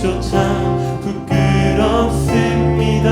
조차 부끄럽습니다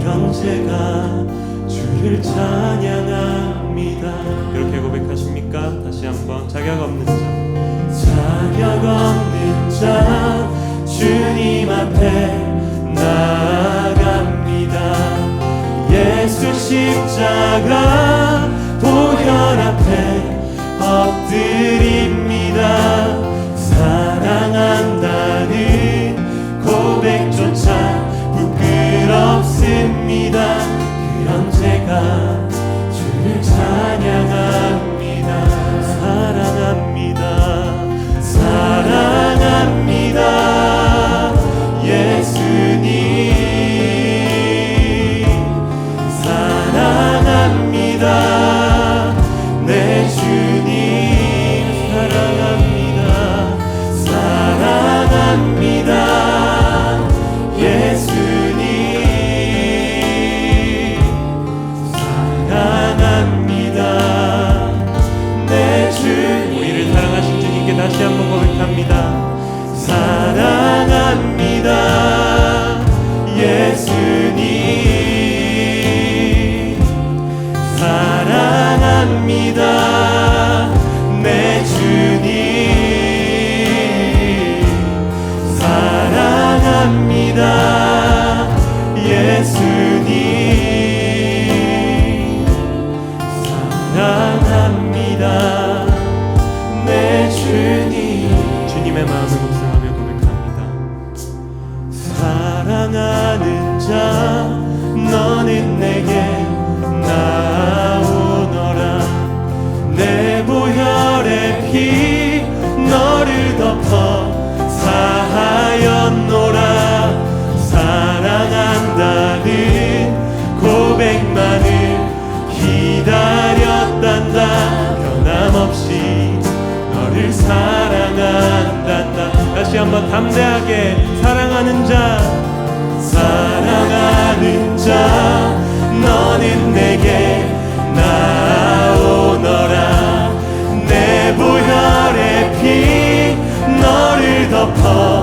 그런 제가 주를 찬양합니다 그렇게 고백하십니까? 다시 한번 자격 없는 자 자격 없는 자 주님 앞에 나갑니다. 예수 십자가 God. 기다렸단다. 변함없이 너를 사랑한단다. 다시 한번 담대하게 사랑하는 자 사랑하는 자 너는 내게 나오너라. 내 보혈의 피 너를 덮어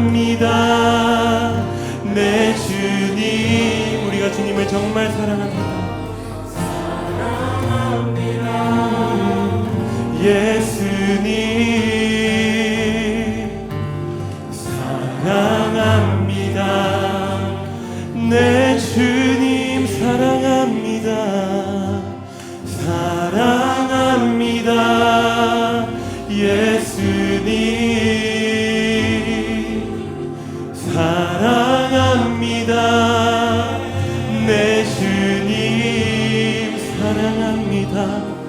사랑합니다. 내 주님, 우리가 주님을 정말 사랑합니다. 사